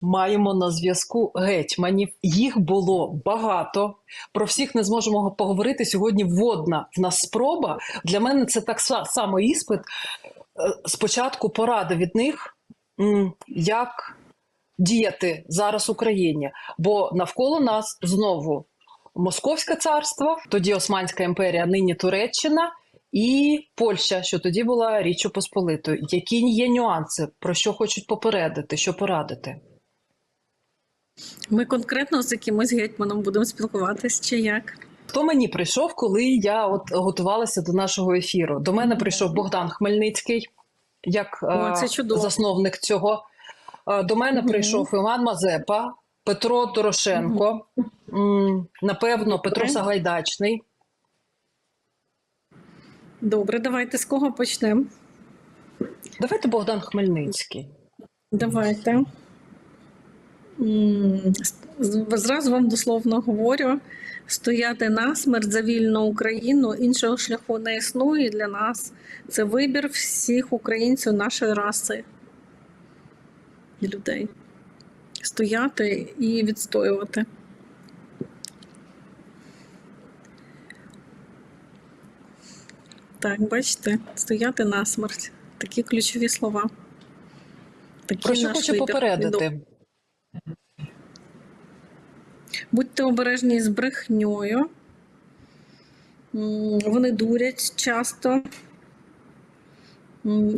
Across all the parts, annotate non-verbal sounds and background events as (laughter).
маємо на зв'язку гетьманів. Їх було багато. Про всіх не зможемо поговорити сьогодні. Водна в нас спроба. Для мене це так са- само іспит. Е, Спочатку порада від них, як діяти зараз Україні, бо навколо нас знову Московське царство, тоді Османська імперія, нині Туреччина. І Польща, що тоді була Річчю Посполитою. Які є нюанси, про що хочуть попередити, що порадити? Ми конкретно з якимось гетьманом будемо спілкуватись, чи як? Хто мені прийшов, коли я от готувалася до нашого ефіру? До мене прийшов Богдан Хмельницький, як О, це е, чудово. засновник цього. Е, До мене Мгм. прийшов Іван Мазепа, Петро Дорошенко, м, напевно, Петро Добре. Сагайдачний. Добре, давайте з кого почнемо? Давайте Богдан Хмельницький. Давайте. Зразу вам дословно говорю: стояти насмерть за вільну Україну, іншого шляху не існує для нас. Це вибір всіх українців нашої раси і людей. Стояти і відстоювати. Так, бачите, стояти насмерть. Такі ключові слова. Такий Про що хочу вибір. попередити? Будьте обережні з брехньою. Вони дурять часто.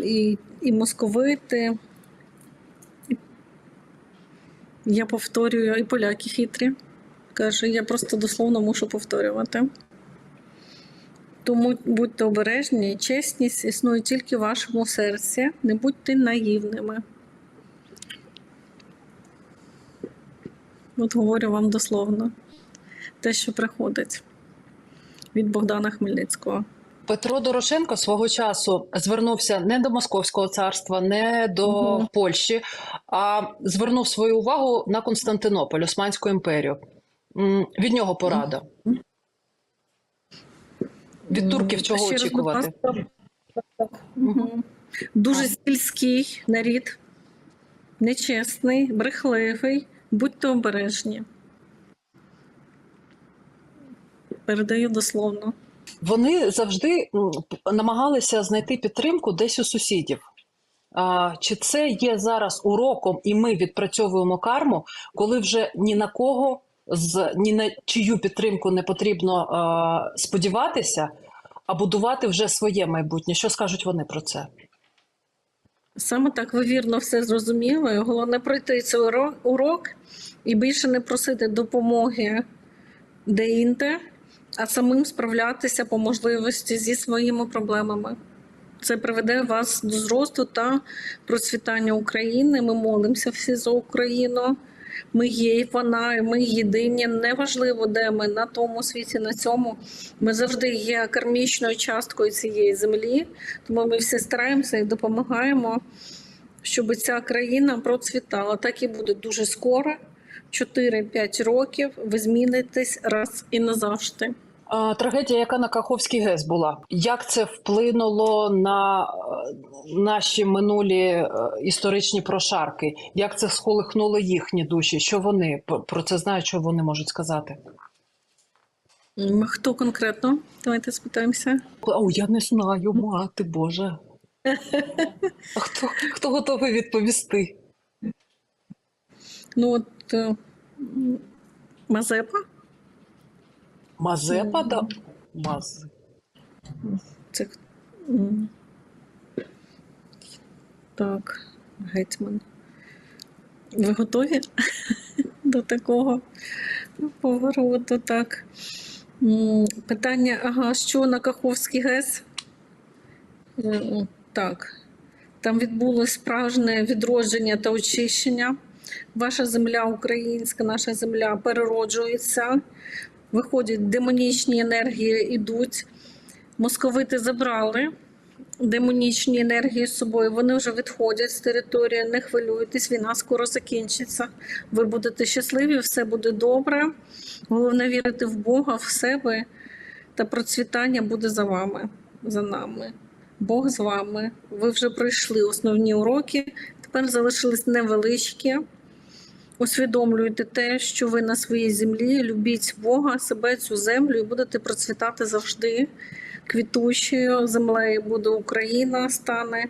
І, і московити. Я повторюю, і поляки хитрі. Каже, я просто дословно мушу повторювати. Тому будьте обережні, чесність існує тільки в вашому серці. Не будьте наївними. От говорю вам дословно те, що приходить від Богдана Хмельницького. Петро Дорошенко свого часу звернувся не до Московського царства, не до Мгм. Польщі, а звернув свою увагу на Константинополь, Османську імперію. Від нього порада. Від турків чого Ще очікувати? Мгм. Дуже сільський нарід, нечесний, брехливий. Будьте обережні. Передаю дословно. Вони завжди намагалися знайти підтримку десь у сусідів. Чи це є зараз уроком, і ми відпрацьовуємо карму, коли вже ні на кого з ні на чию підтримку не потрібно сподіватися, а будувати вже своє майбутнє? Що скажуть вони про це? Саме так ви вірно все зрозуміли. Головне пройти цей уро- урок і більше не просити допомоги де-інде, а самим справлятися по можливості зі своїми проблемами. Це приведе вас до зросту та процвітання України. Ми молимося всі за Україну. Ми є вона, і ми єдині. Неважливо, де ми на тому світі, на цьому. Ми завжди є кармічною часткою цієї землі. Тому ми всі стараємося і допомагаємо, щоб ця країна процвітала. Так і буде дуже скоро. 4-5 років ви змінитесь раз і назавжди. Трагедія, яка на Каховський ГЕС була, як це вплинуло на е, наші минулі е, історичні прошарки? Як це сколихнуло їхні душі? Що вони про це знають? Що вони можуть сказати? Хто конкретно? Давайте спитаємося. О, я не знаю, мати Боже. (laughs) А хто, хто готовий відповісти? Ну от е, Мазепа. Мазепа да Маз. Це так, гетьман. Ви готові (laughs) до такого повороту? Так. Питання: ага, що на Каховський ГЕС? Е, Так. Там відбулося справжнє відродження та очищення. Ваша земля українська, наша земля перероджується. Виходять демонічні енергії, ідуть. Московити забрали демонічні енергії з собою. Вони вже відходять з території. Не хвилюйтесь, війна скоро закінчиться. Ви будете щасливі, все буде добре. Головне вірити в Бога, в себе, та процвітання буде за вами, за нами. Бог з вами. Ви вже пройшли основні уроки. Тепер залишились невеличкі. Усвідомлюйте те, що ви на своїй землі, любіть Бога, себе, цю землю, і будете процвітати завжди. Квітучою землею буде Україна, стане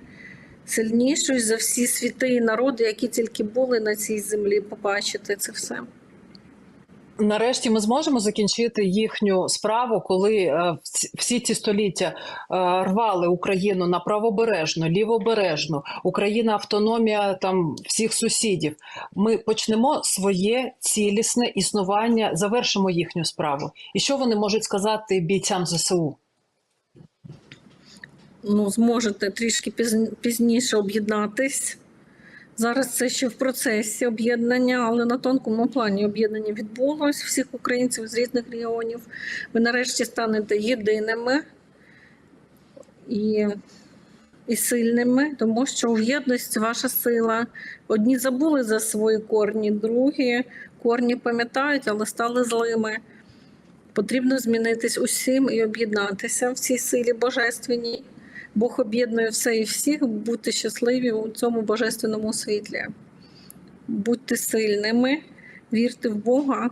сильнішою за всі світи і народи, які тільки були на цій землі. Побачите це все. Нарешті ми зможемо закінчити їхню справу, коли е, всі- ці століття е, рвали Україну на правобережну, лівобережну, Україна автономія там всіх сусідів. Ми почнемо своє цілісне існування, завершимо їхню справу. І що вони можуть сказати бійцям ЗСУ? ну, зможете трішки пізн- пізніше об'єднатись. Зараз це ще в процесі об'єднання, але на тонкому плані об'єднання відбулось всіх українців з різних регіонів. Ви нарешті станете єдиними і, і сильними, тому що в єдності ваша сила. Одні забули за свої корні, другі корні пам'ятають, але стали злими. Потрібно змінитись усім і об'єднатися в цій силі божественній. Бог об'єднує все і всіх, будьте щасливі у цьому божественному світлі. Будьте сильними, вірте в Бога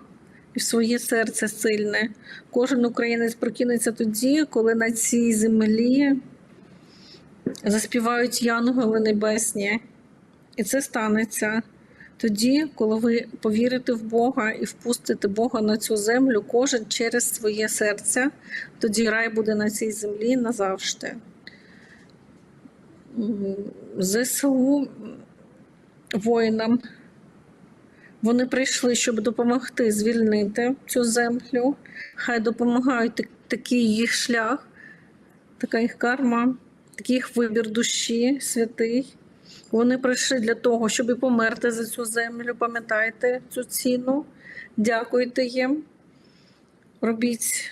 і в своє серце сильне. Кожен українець прокинеться тоді, коли на цій землі заспівають янголи небесні. І це станеться тоді, коли ви повірите в Бога і впустите Бога на цю землю, кожен через своє серце, тоді рай буде на цій землі назавжди. ЗСУ воїнам. Вони прийшли, щоб допомогти звільнити цю землю. Хай допомагають так- такий їх шлях, така їх карма, такий їх вибір душі святий. Вони прийшли для того, щоб і померти за цю землю. Пам'ятайте цю ціну, дякуйте їм, робіть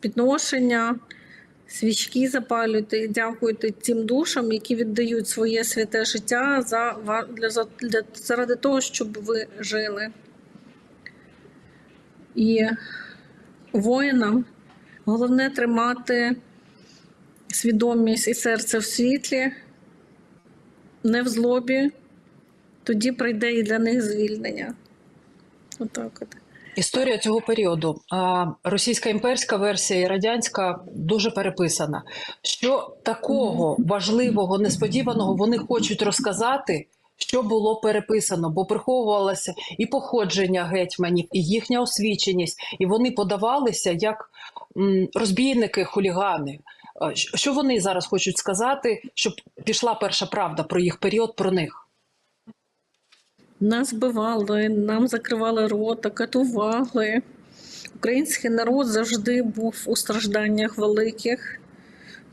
підношення, свічки запалюйте дякуйте тим душам, які віддають своє святе життя за, для, для, заради того, щоб ви жили. І воїнам головне тримати свідомість і серце в світлі, не в злобі, тоді прийде і для них звільнення. Отак от. Історія цього періоду. Російська імперська версія і радянська дуже переписана. Що такого важливого, несподіваного вони хочуть розказати, що було переписано, бо приховувалося і походження гетьманів, і їхня освіченість, і вони подавалися як розбійники, хулігани. Що вони зараз хочуть сказати, щоб пішла перша правда про їх період, про них? Нас бивали, нам закривали рота, катували. Український народ завжди був у стражданнях великих,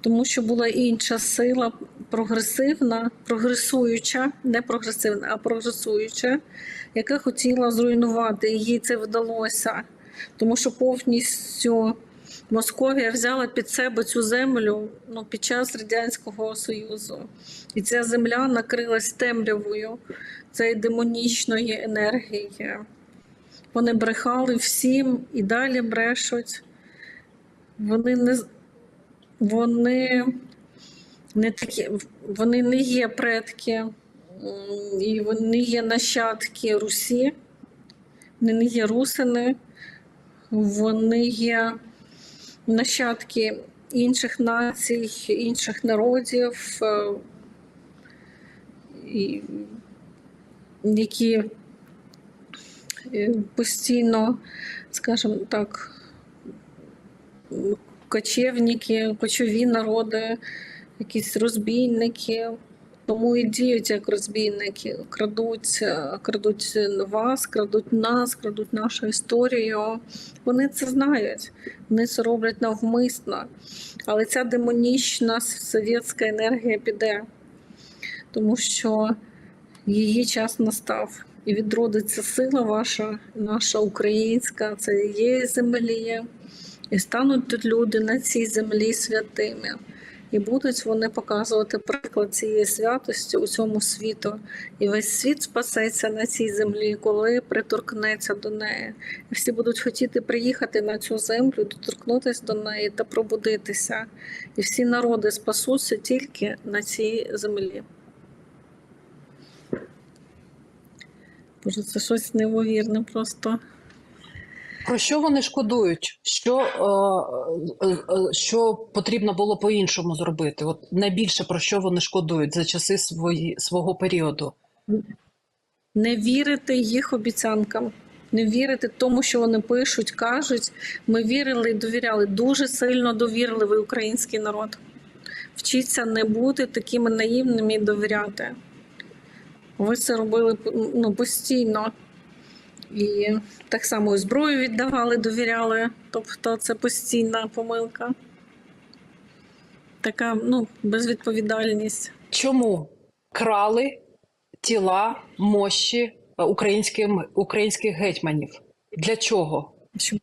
тому що була інша сила прогресивна, прогресуюча, не прогресивна, а прогресуюча, яка хотіла зруйнувати. Їй це вдалося, тому що повністю Московія взяла під себе цю землю ну, під час Радянського Союзу. І ця земля накрилась темрявою цієї демонічної енергії. Вони брехали всім і далі брешуть. Вони не, вони не такі, вони не є предки, і вони є нащадки Русі, вони не є русини, вони є нащадки інших націй, інших народів, е, які е, постійно, скажімо так, м, кочівники, кочові народи, якісь розбійники. Тому і діють як розбійники, крадуть, е, крадуть вас, крадуть нас, крадуть нашу історію. Вони це знають, вони це роблять навмисно. Але ця демонічна совєтська енергія піде, тому що її час настав. І відродиться сила ваша, наша українська, це є землі. І стануть тут люди на цій землі святими. І будуть вони показувати приклад цієї святості у цьому світу. І весь світ спасеться на цій землі, коли приторкнеться до неї. І всі будуть хотіти приїхати на цю землю, доторкнутися до неї та пробудитися. І всі народи спасуться тільки на цій землі. Боже, це щось неймовірне просто. Про що вони шкодують? Що, е, е, е, що потрібно було по-іншому зробити? От найбільше про що вони шкодують за часи свої, свого періоду? Не вірити їх обіцянкам, не вірити тому, що вони пишуть, кажуть. Ми вірили і довіряли. Дуже сильно довірливий український народ. Вчіться не бути такими наївними і довіряти. Ви це робили ну, постійно. І так само і зброю віддавали, довіряли. Тобто це постійна помилка. Така ну, безвідповідальність. Чому крали тіла мощі е, українським, українських гетьманів? Для чого? щоб,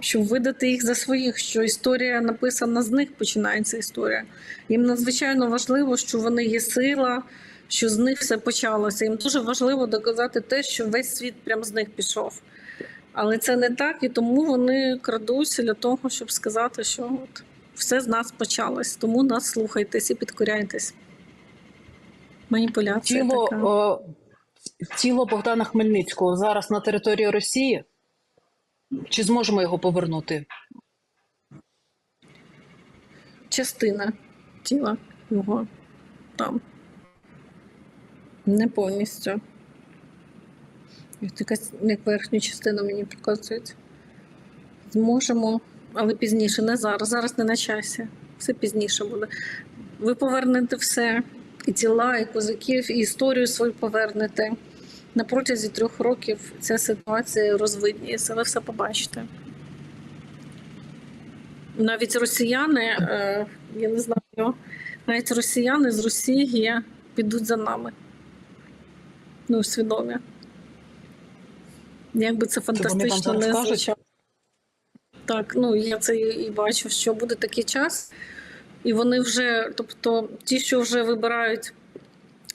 щоб видати їх за своїх, що історія написана з них, починається історія. Їм надзвичайно важливо, що вони є сила, що з них все почалося. Їм дуже важливо доказати те, що весь світ прям з них пішов. Але це не так, і тому вони крадуться для того, щоб сказати, що от все з нас почалось, тому нас слухайтесь і підкоряйтесь. Маніпуляція Тіло, така. е, тіло Богдана Хмельницького зараз на території Росії? Чи зможемо його повернути? частина тіла його там. Не повністю. Як якась як верхню частину мені показують. Зможемо, але пізніше, не зараз. Зараз не на часі. Все пізніше буде. Ви повернете все, і тіла, і козаків, і історію свою повернете. На протязі трьох років ця ситуація розвидніється, ви все побачите. Навіть росіяни, е, я не знаю, навіть росіяни з Росії підуть за нами. Ну, свідомі. Якби це фантастично не звучало. Так, ну я це і і бачу, що буде такий час, і вони вже, тобто, ті, що вже вибирають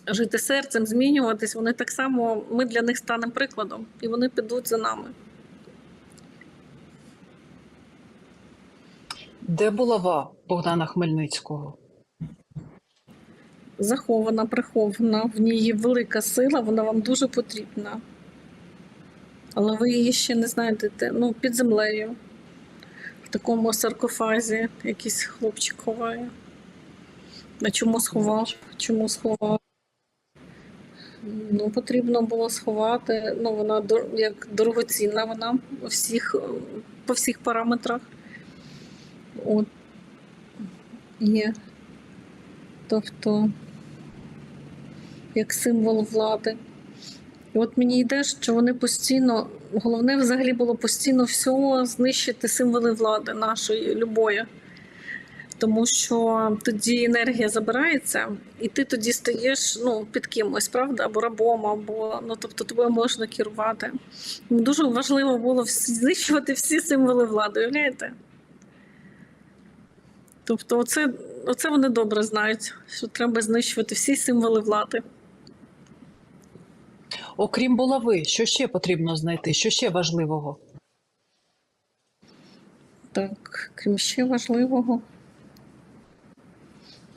жити серцем, змінюватись, вони так само, ми для них станемо прикладом, і вони підуть за нами. Де булава Богдана Хмельницького? Захована, прихована, в ній є велика сила, вона вам дуже потрібна. Але ви її ще не знайдете ну, під землею, в такому саркофазі якийсь хлопчик ховає. А чому сховав? Чому сховав? Ну, потрібно було сховати. Ну, вона як дорогоцінна, вона всіх, по всіх параметрах. От. Є. Тобто, як символ влади. І от мені йде, що вони постійно, головне взагалі було постійно всього знищити символи влади нашої, любої. Тому що тоді енергія забирається, і ти тоді стаєш ну, під кимось, правда, або рабом, або ну, тобто тобою можна керувати. Дуже важливо було знищувати всі символи влади, уявляєте? Тобто, оце, оце вони добре знають, що треба знищувати всі символи влади. Окрім булави, що ще потрібно знайти? Що ще важливого? Так, крім ще важливого.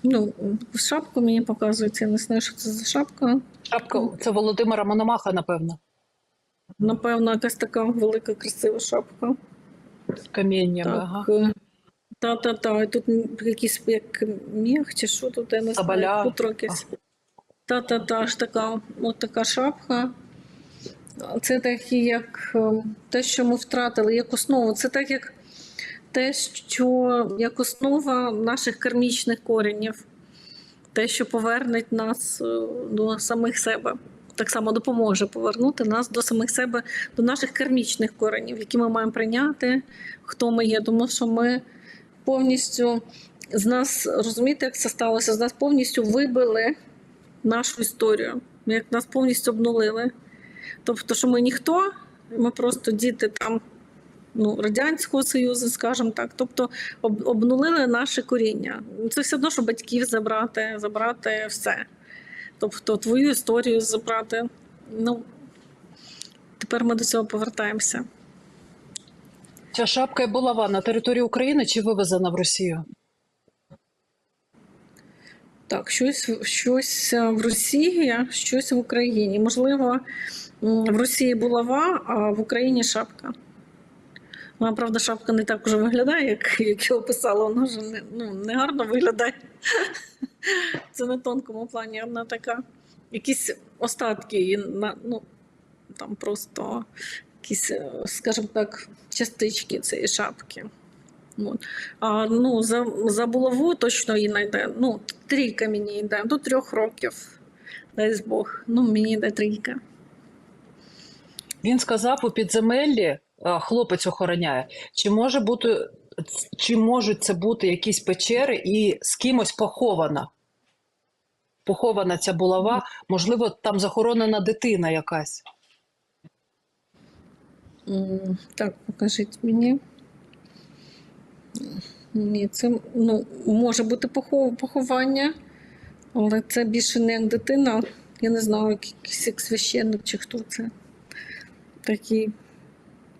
Ну, шапку мені показують, я не знаю, що це за шапка. Шапка це Володимира Мономаха, напевно, Напевно, якась така велика, красива шапка. з каміннями. Так. Ага. е, Та-та-та. Тут якийсь як міх чи що тут, я не знаю, хутро якесь. Та-та-та, ж така, от така шапка. Це такі, як е, те, що ми втратили, як основу. Це так, як те, що як основа наших кармічних коренів, те, що поверне нас е, до самих себе. Так само допоможе повернути нас до самих себе, до наших кармічних коренів, які ми маємо прийняти, хто ми є, тому що ми повністю з нас розумієте, як це сталося? З нас повністю вибили нашу історію, як нас повністю обнулили. Тобто, що ми ніхто, ми просто діти там ну, Радянського Союзу, скажімо так. Тобто об, обнулили наше коріння. Це все одно, що батьків забрати, забрати все. Тобто твою історію забрати. Ну, тепер ми до цього повертаємося. Ця шапка і булава на території України чи вивезена в Росію? Так, щось, щось е, в Росії, щось в Україні. Можливо, В Росії булава, а в Україні шапка. Вона, правда, шапка не так уже виглядає, як, як я описала, вона вже не, ну, не гарно виглядає. Це на тонкому плані вона така. Якісь остатки, на, ну, там просто якісь, е, скажімо так, частички цієї шапки. От. А ну, за, за булаву точно їй знайде. Ну, трійка мені йде до трьох років. Дай Бог. Ну, мені йде трійка. Він сказав у підземеллі, хлопець охороняє, чи може бути, чи можуть це бути якісь печери і з кимось похована? Похована ця булава, можливо, там захоронена дитина якась. Так, покажіть мені. Ні, це ну, може бути похов- поховання, але це більше не як дитина. Я не знаю, якийсь як священник чи хто це. Такі,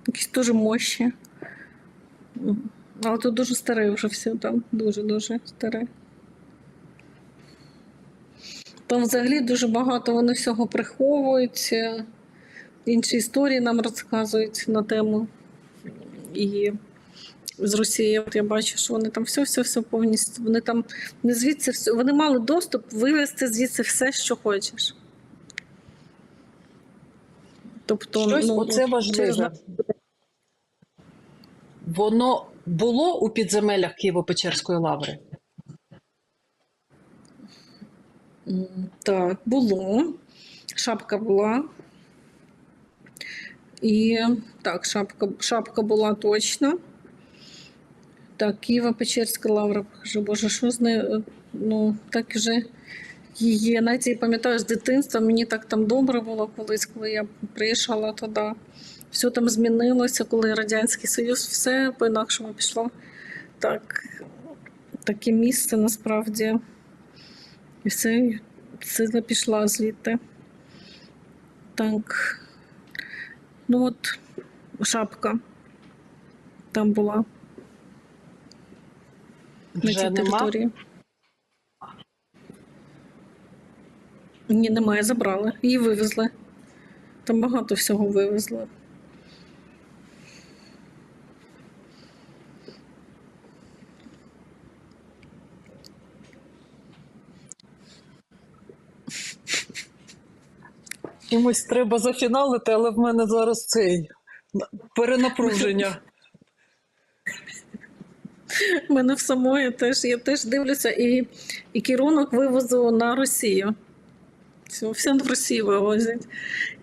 якісь дуже мощі. Але тут дуже старе вже все там, дуже-дуже старе. Там взагалі дуже багато вони всього приховують. Інші історії нам розказують на тему. І з Росії от я бачу, що вони там все, все, все повністю. Вони там не звідси все. Вони мали доступ вивезти звідси все, що хочеш. Тобто, Щось ну, оце важливе. Воно було у підземеллях Києво-Печерської лаври? Так, було. Шапка була. І так, шапка, шапка була точно. Так, Києво-Печерська лавра, покажу, боже, що з нею? Ну, так вже її, навіть я пам'ятаю з дитинства, мені так там добре було колись, коли я приїжджала туди. Все там змінилося, коли Радянський Союз, все по-інакшому пішло. Так, таке місце насправді. І все, сила пішла звідти. Так. Ну от шапка там була на цій території. Ні, немає, забрали. Її вивезли. Там багато всього вивезли. Чимось треба зафіналити, але в мене зараз цей перенапруження. Мене в самої теж, я теж дивлюся, і, і керунок вивозу на Росію. Все, все в Росію вивозять.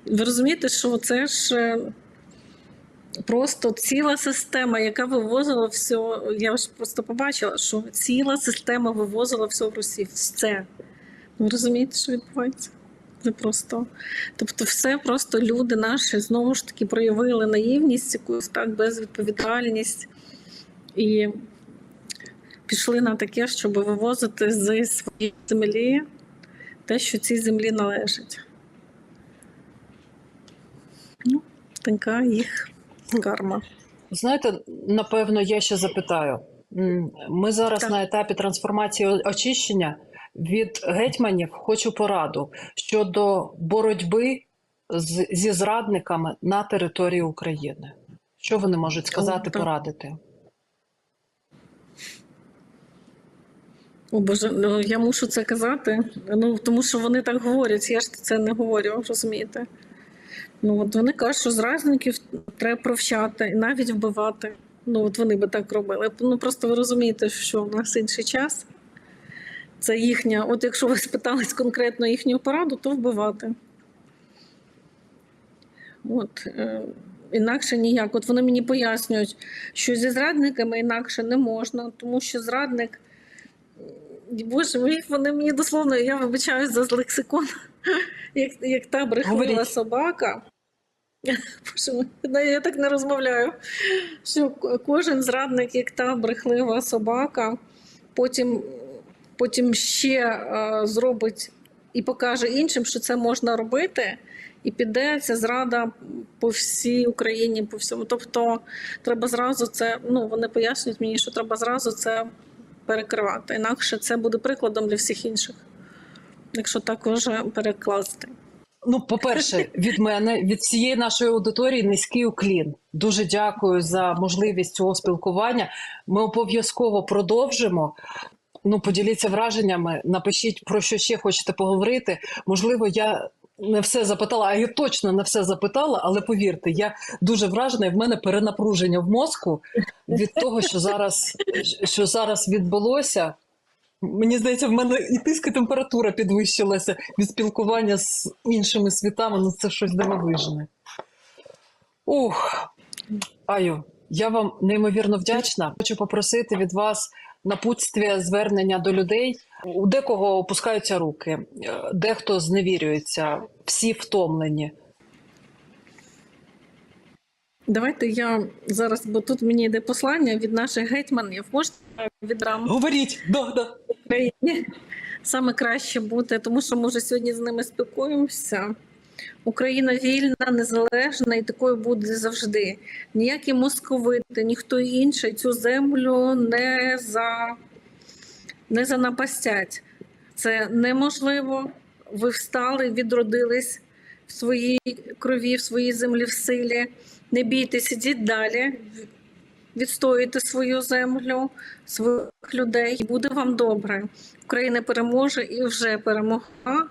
Ви розумієте, що це ж е, просто ціла система, яка вивозила все. Я ж просто побачила, що ціла система вивозила все в Росію. Все. Ви розумієте, що відбувається? Це просто. Тобто, все просто люди наші знову ж таки проявили наївність, якусь так, безвідповідальність. І пішли на таке, щоб вивозити з своєї землі те, що цій землі належить. Ну, така їх карма. Знаєте, напевно, я ще запитаю. Ми зараз Так. на етапі трансформації очищення від гетьманів хочу пораду щодо боротьби з, зі зрадниками на території України. Що вони можуть сказати, порадити? О Боже, ну я мушу це казати. Ну тому що вони так говорять. Я ж це не говорю, розумієте? Ну от вони кажуть, що зрадників треба провчати і навіть вбивати. Ну от вони би так робили. Ну просто ви розумієте, що в нас інший час. Це їхня. От якщо ви спитались конкретно їхню пораду, то вбивати. От. Е- Інакше ніяк. От вони мені пояснюють, що зі зрадниками інакше не можна, тому що зрадник. Боже мій, вони мені дословно, я вибачаюсь за лексикон, як, як та брехлива собака. Боже мій, я так не розмовляю. Що кожен зрадник, як та брехлива собака, потім, потім ще е, зробить і покаже іншим, що це можна робити, і піде ця зрада по всій Україні, по всьому. Тобто треба зразу це, ну вони пояснюють мені, що треба зразу це перекривати. Інакше це буде прикладом для всіх інших, якщо так уже перекласти. Ну, по-перше, (laughs) від мене, від всієї нашої аудиторії низький уклін. Дуже дякую за можливість цього спілкування. Ми обов'язково продовжимо. Ну, поділіться враженнями, напишіть про що ще хочете поговорити. Можливо, я не все запитала, а я точно не все запитала, але повірте, я дуже вражена, і в мене перенапруження в мозку від того, що зараз, що зараз відбулося. Мені здається, в мене і тиск, і температура підвищилася від спілкування з іншими світами. Ну це щось дивовижне. Ух, Аю, я вам неймовірно вдячна. Хочу попросити від вас напутствія, звернення до людей. У декого опускаються руки, е, дехто зневірюється, всі втомлені. Давайте я зараз, бо тут мені йде послання від наших гетьманів. Можна відрам Говоріть, да, да. Саме краще бути, тому що ми вже сьогодні з ними спілкуємося. Україна вільна, незалежна і такою буде завжди. Ніякі московити, ніхто інший цю землю не за не занапастять. Це неможливо. Ви встали, відродились в своїй крові, в своїй землі, в силі. Не бійтесь, ідіть далі, відстоюйте свою землю, своїх людей, буде вам добре. Україна переможе і вже перемогла.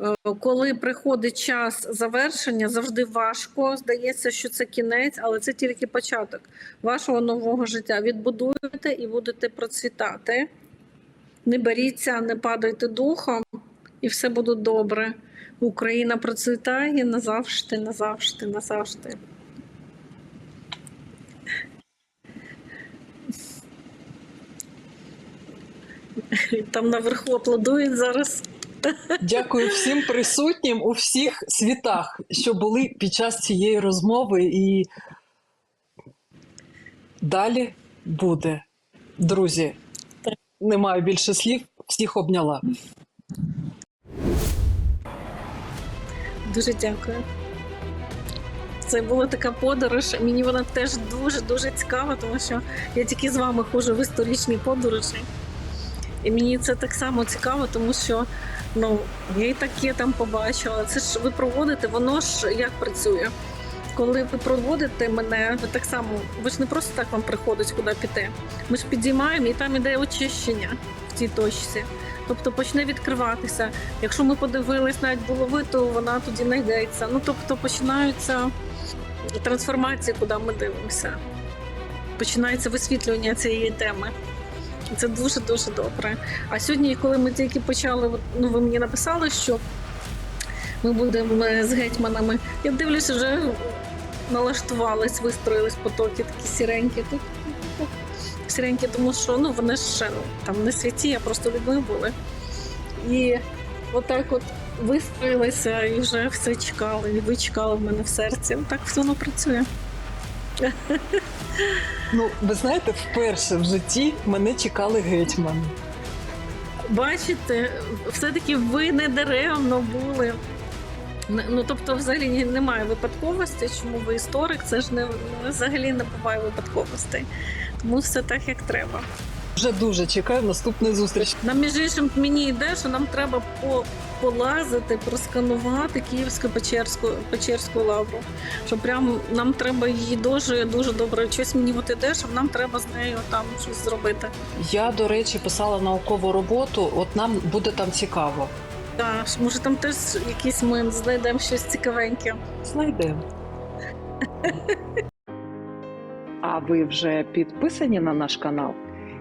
Е, Коли приходить час завершення, завжди важко. Здається, що це кінець, але це тільки початок вашого нового життя. Відбудуєте і будете процвітати. Не боріться, не падайте духом, і все буде добре. Україна процвітає назавжди, назавжди, назавжди. Там наверху аплодують зараз. Дякую всім присутнім у всіх світах, що були під час цієї розмови, і далі буде. Друзі, не маю більше слів, всіх обняла. Дуже дякую. Це була така подорож. Мені вона теж дуже дуже цікава, тому що я тільки з вами ходжу в історичні подорожі. І мені це так само цікаво, тому що ну, я і таке там побачила. Це ж ви проводите, воно ж як працює. Коли ви проводите мене, ви так само, ви ж не просто так вам приходить, куди піти. Ми ж підіймаємо і там іде очищення в цій точці. Тобто почне відкриватися. Якщо ми подивились навіть булави, то вона тоді знайдеться. Ну тобто починаються трансформації, куди ми дивимося. Починається висвітлювання цієї теми. Це дуже дуже добре. А сьогодні, коли ми тільки почали, ну ви мені написали, що ми будемо з гетьманами. Я дивлюся, вже налаштувались, вистроїлись потоки такі сіренькі. Тут сіренькі, тому що ну вони ще там не святі, а просто людьми були. І отак от вистроїлися і вже все чекали. І ви чекали в мене в серці. Так воно працює. Ну, ви знаєте, вперше в житті мене чекали гетьмани. Бачите, все-таки ви не даремно були. Ну, тобто, взагалі немає випадковостей, чому ви історик, це ж не- взагалі не буває випадковостей. Тому все так, як треба. Вже дуже чекаю наступної зустрічі. Нам між іншим мені йде, що нам треба по, полазити, просканувати Київську Печерську, Печерську лавру. Що прям нам треба її дуже дуже добре. Щось мені от іде, що нам треба з нею там щось зробити. Я, до речі, писала наукову роботу, от нам буде там цікаво. Так, може там теж якийсь ми знайдемо щось цікавеньке. Знайдемо. А ви вже підписані на наш канал?